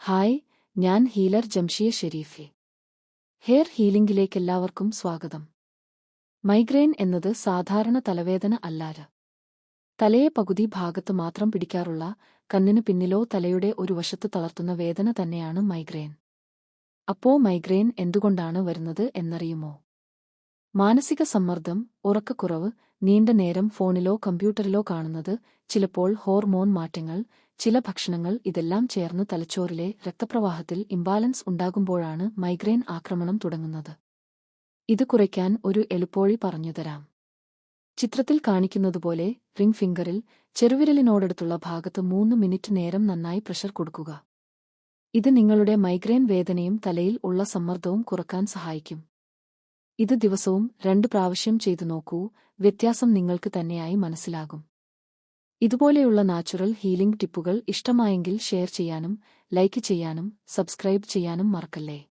Hi ഞാൻ healer Jamshiya ഷെരീഫി. Hair ഹീലിംഗിലേക്കെല്ലാവർക്കും സ്വാഗതം. Migraine എന്നത് സാധാരണ തലവേദന അല്ലാര തലയെ പകുതി ഭാഗത്ത് മാത്രം പിടിക്കാറുള്ള കണ്ണിനു പിന്നിലോ തലയുടെ ഒരു വശത്ത് തളർത്തുന്ന വേദന തന്നെയാണ് മൈഗ്രെയിൻ. അപ്പോ മൈഗ്രെയിൻ എന്തുകൊണ്ടാണ് വരുന്നത് എന്നറിയുമോ? മാനസിക സമ്മർദ്ദം ഉറക്കക്കുറവ് നീണ്ട നേരം ഫോണിലോ കമ്പ്യൂട്ടറിലോ കാണുന്നത് ചിലപ്പോൾ ഹോർമോൺ മാറ്റങ്ങൾ ചില ഭക്ഷണങ്ങൾ ഇതെല്ലാം ചേർന്ന് തലച്ചോറിലെ രക്തപ്രവാഹത്തിൽ ഇംബാലൻസ് ഉണ്ടാകുമ്പോഴാണ് മൈഗ്രെയിൻ ആക്രമണം തുടങ്ങുന്നത്. ഇത് കുറയ്ക്കാൻ ഒരു എളുപ്പോഴി പറഞ്ഞുതരാം ചിത്രത്തിൽ കാണിക്കുന്നതുപോലെ റിംഗ് ഫിംഗറിൽ ചെറുവിരലിനോടടുത്തുള്ള ഭാഗത്ത് മൂന്ന് മിനിറ്റ് നേരം നന്നായി പ്രഷർ കൊടുക്കുക. ഇത് നിങ്ങളുടെ മൈഗ്രെയിൻ വേദനയും തലയിൽ ഉള്ള സമ്മർദ്ദവും കുറയ്ക്കാൻ സഹായിക്കും. ഇത് ദിവസവും രണ്ട് പ്രാവശ്യം ചെയ്തു നോക്കൂ. വ്യത്യാസം നിങ്ങൾക്ക് തന്നെയായി മനസ്സിലാകും. ഇതുപോലെയുള്ള നാച്ചുറൽ ഹീലിംഗ് ടിപ്പുകൾ ഇഷ്ടമായെങ്കിൽ ഷെയർ ചെയ്യാനും ലൈക്ക് ചെയ്യാനും സബ്സ്ക്രൈബ് ചെയ്യാനും മറക്കല്ലേ?